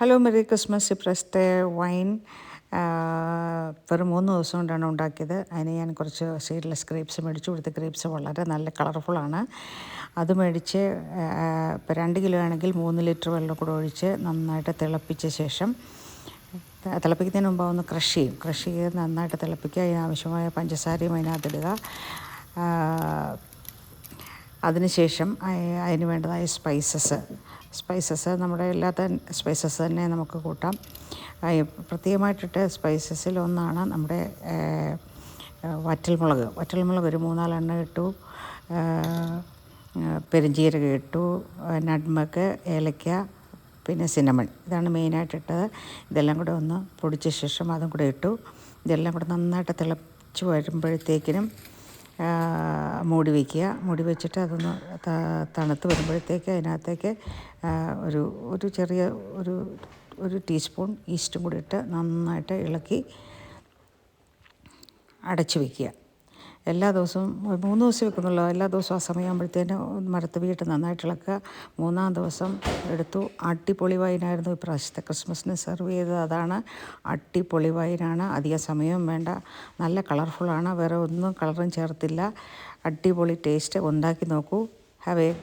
Hello merry Christmas ഇപ്രസ്ത്തെ wine വെറും മൂന്ന് ദിവസം കൊണ്ടാണ് ഉണ്ടാക്കിയത്. അതിന് ഞാൻ കുറച്ച് സീഡ്ലെസ് ഗ്രേപ്സ് മേടിച്ചു. കൊടുത്ത ഗ്രേപ്സ് വളരെ നല്ല കളർഫുള്ളാണ് അത് മേടിച്ച് ഇപ്പോൾ രണ്ട് കിലോ ആണെങ്കിൽ മൂന്ന് ലിറ്റർ വെള്ളം കൂടെ ഒഴിച്ച് നന്നായിട്ട് തിളപ്പിച്ച ശേഷം തിളപ്പിക്കുന്നതിന് മുമ്പ് ഒന്ന് ക്രഷ് ചെയ്യും. ക്രഷ് ചെയ്ത് നന്നായിട്ട് തിളപ്പിക്കുക. അതിനാവശ്യമായ പഞ്ചസാരയും അതിനകത്തിടുക. അതിനുശേഷം അതിന് വേണ്ടതായ സ്പൈസസ് സ്പൈസസ് നമ്മുടെ ഇല്ലാത്ത സ്പൈസസ് തന്നെ നമുക്ക് കൂട്ടാം. പ്രത്യേകമായിട്ടിട്ട് സ്പൈസസിൽ ഒന്നാണ് നമ്മുടെ വറ്റൽമുളക്. വറ്റൽമുളക് ഒരു മൂന്നാലെണ്ണം ഇട്ടു. പെരുംജീരകം ഇട്ടു. നഡ്മക്ക് ഏലക്ക പിന്നെ സിനമൺ ഇതാണ് മെയിനായിട്ട് ഇട്ടത് ഇതെല്ലാം കൂടെ ഒന്ന് പൊടിച്ച ശേഷം അതും കൂടെ ഇട്ടു. ഇതെല്ലാം കൂടെ നന്നായിട്ട് തിളച്ച് വരുമ്പോഴത്തേക്കിനും മൂടി വയ്ക്കുക മൂടി വെച്ചിട്ട് അതൊന്ന് തണുത്ത് വരുമ്പോഴത്തേക്ക് അതിനകത്തേക്ക് ഒരു ഒരു ചെറിയ ഒരു ഒരു ടീസ്പൂൺ ഈസ്റ്റും കൂടി ഇട്ട് നന്നായിട്ട് ഇളക്കി അടച്ചു വയ്ക്കുക എല്ലാ ദിവസവും മൂന്ന് ദിവസം വെക്കുന്നുള്ളൂ. എല്ലാ ദിവസവും ആ സമയമാകുമ്പോഴത്തേന് മരത്ത് വീട്ട് നന്നായിട്ട് ഇളക്കുക. മൂന്നാം ദിവസം എടുത്തു. അടിപൊളി വൈനായിരുന്നു ഇപ്രാവശ്യത്തെ ക്രിസ്മസിന് സെർവ് ചെയ്തത്. അതാണ് അടിപൊളി വൈനാണ്. അധികം സമയവും വേണ്ട. നല്ല കളർഫുള്ളാണ്. വേറെ ഒന്നും കളറും ചേർത്തില്ല. അടിപൊളി ടേസ്റ്റ്. ഉണ്ടാക്കി നോക്കൂ. Have A